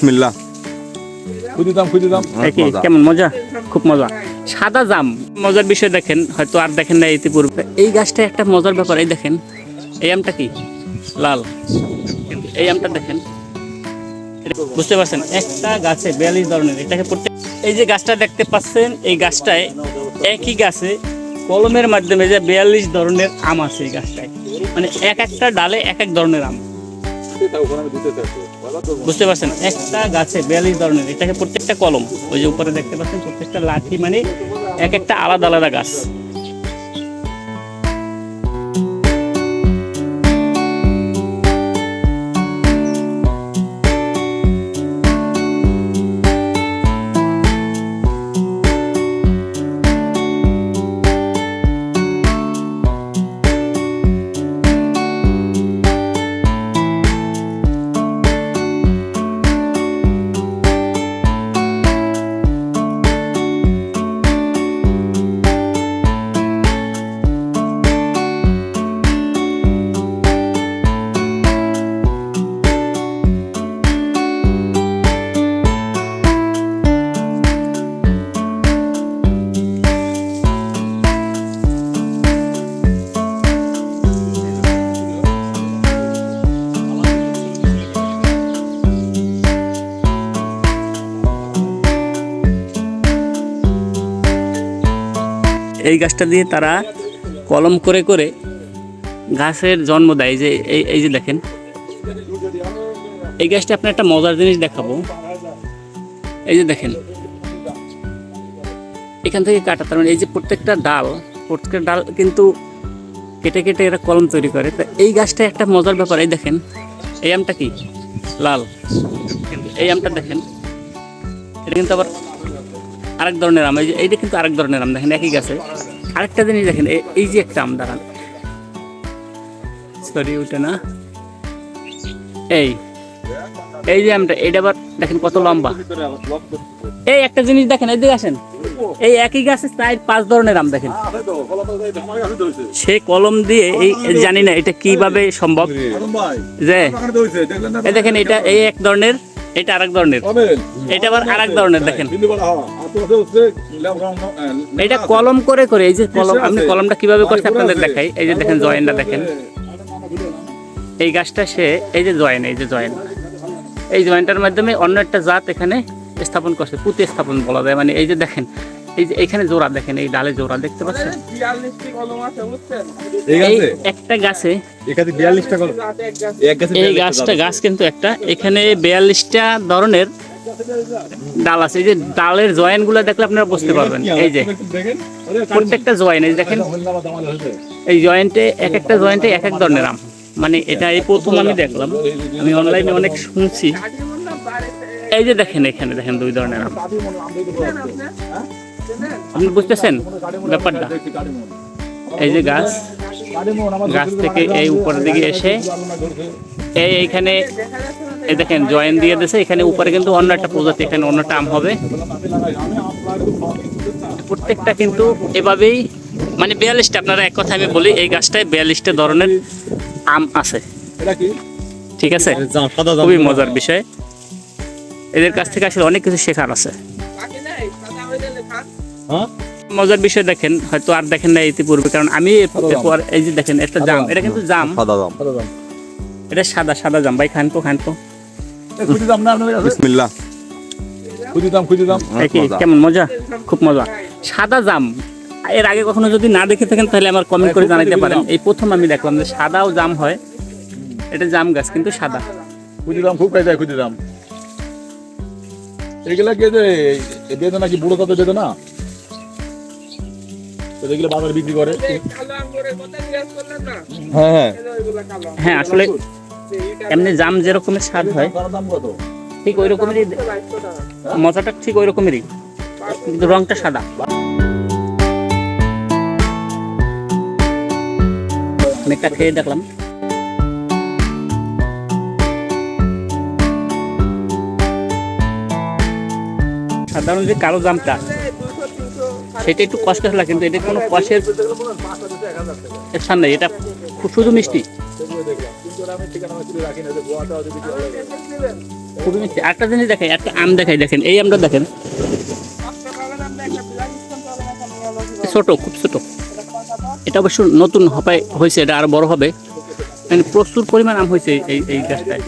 বিসমিল্লাহ। খুঁজে দাম খুঁজে দাম। মজা। কেমন মজা? খুব মজা। সাদা জাম মজার বিষয় দেখেন হয়তো আর দেখেন না ইতিপূর্বে। এই গাছটা একটা মজার ব্যাপার এই দেখেন এই আমটা কি? লাল। এই আমটা দেখেন। বুঝতে পারছেন? একটা গাছে বিয়াল্লিশ ধরনের এটাকে প্রত্যেক এই যে গাছটা দেখতে পাচ্ছেন এই গাছটায় একই গাছে কলমের মাধ্যমে যে বিয়াল্লিশ ধরনের আম আছে এই গাছটায়। মানে এক একটা ডালে এক এক ধরনের আম। বুঝতে পারছেন? একটা গাছে বিয়াল্লিশ ধরনের, এটাকে প্রত্যেকটা কলম, ওই যে উপরে দেখতে পাচ্ছেন, প্রত্যেকটা লাঠি মানে এক একটা আলাদা আলাদা গাছ। এই গাছটা দিয়ে তারা কলম করে করে গাছের জন্ম দেয় যে, এই এই যে দেখেন। এই গাছটা আপনার একটা মজার জিনিস দেখাবো। এই যে দেখেন। এখান থেকে কাটা, তার মানে এই যে প্রত্যেকটা ডাল প্রত্যেকটা ডাল কিন্তু কেটে কেটে এরা কলম তৈরি করে। তা এই গাছটা একটা মজার ব্যাপার, এই দেখেন, এই আমটা কি? লাল। এই আমটা দেখেন। এটা কিন্তু আবার আরেক ধরনের আম এইটা কিন্তু আরেক ধরনের আম দেখেন একই গাছে। আরেকটা জিনিস দেখেন এই যে একটা আম দাঁড়ান। সরি ওটা না। এই এই যে আমটা এইটা আবার দেখেন কত লম্বা। এই একটা জিনিস দেখেন এইদিকে আসেন। এই একই গাছে চার পাঁচ ধরনের আম দেখেন। সে কলম দিয়ে এই জানি না এটা কীভাবে সম্ভব। যে এই দেখেন এটা এই এক ধরনের এটা আরেক ধরনের। এটা আবার আরেক ধরনের দেখেন। এটা কলম করে করে এই যে কলম আপনি কলমটা কীভাবে করছে আপনাদের দেখাই। এই যে দেখেন জয়েনটা দেখেন। এই গাছটা সে এই যে জয়েন এই যে জয়েন। এই জয়েন্টটার মাধ্যমে অন্য একটা জাত এখানে স্থাপন করছে পুঁতে স্থাপন বলা যায়। মানে এই যে দেখেন এই যে এখানে জোড়া দেখেন এই ডালে জোড়া দেখতে পাচ্ছেন? এই একটা গাছে এখানে বিয়াল্লিশটা কল এক গাছে এই গাছটা গাছ কিন্তু একটা। এখানে বিয়াল্লিশটা ধরনের ডাল আছে। এই যে ডালের জয়েনগুলো দেখলে আপনারা বুঝতে পারবেন। এই যে প্রত্যেকটা জয়েন এই দেখেন। এই জয়েন্টে এক একটা জয়েন্টে এক এক ধরনের আম। মানে এটা এই প্রথম আমি দেখলাম। আমি অনলাইনে অনেক শুনছি। এই যে দেখেন এখানে দেখেন দুই ধরনের আম। আপনি বুঝতেছেন ব্যাপারটা? এই যে গাছ। গাছ থেকে এই উপরের দিকে এসে এই এইখানে এই দেখেন জয়েন দিয়ে দিয়েছে এখানে উপরে কিন্তু অন্য একটা প্রজাতি এখানে অন্যটা আম হবে। প্রত্যেকটা কিন্তু এভাবেই মানে বিয়াল্লিশটা আপনারা এক কথা আমি বলি এই গাছটায় বিয়াল্লিশটা ধরনের আম আছে। ঠিক আছে? খুবই মজার বিষয়। এদের কাছ থেকে আসলে অনেক কিছু শেখার আছে। মজার বিষয় দেখেন হয়তো আর দেখেন না ইতিপূর্বে কারণ আমি এই যে দেখেন একটা জাম এটা কিন্তু জাম। সাদা দাম এটা সাদা সাদা জাম। ভাই খান তো খান তো। খুঁজে দাম না বিসমিল্লাহ। খুঁজে দাম খুঁজে দাম। কেমন মজা? খুব মজা। সাদা জাম এর আগে কখনো যদি না দেখে থাকেন তাহলে আমার কমেন্ট করে জানাতে পারেন। এই প্রথম আমি দেখলাম যে সাদাও জাম হয় এটা জাম গাছ কিন্তু সাদা। খুঁজে দাম খুব কাজে খুঁজে দাম। এগুলা কে যে বেদনা কি বুড়ো বেদনা? তো যেগুলো বাজারে বিক্রি করে। হ্যাঁ হ্যাঁ। হ্যাঁ আসলে এমনি জাম যেরকমের স্বাদ হয় ঠিক ওই রকমেরই মজাটা ঠিক ওই রকমেরই কিন্তু রংটা সাদা। অনেকটা খেয়ে দেখলাম। সাধারণ যে কালো জামটা সেটা একটু কষ্ট লাগে কিন্তু এটা কোনো কষের নেই, এটা খুব শুধু মিষ্টি। খুবই মিষ্টি। একটা জিনিস দেখাই একটা আম দেখাই, দেখেন, এই আমটা দেখেন। ছোট, খুব ছোট। এটা অবশ্য নতুন হপায় হয়েছে, এটা আর বড় হবে। মানে প্রচুর পরিমাণ আম হয়েছে এই এই গাছটায়।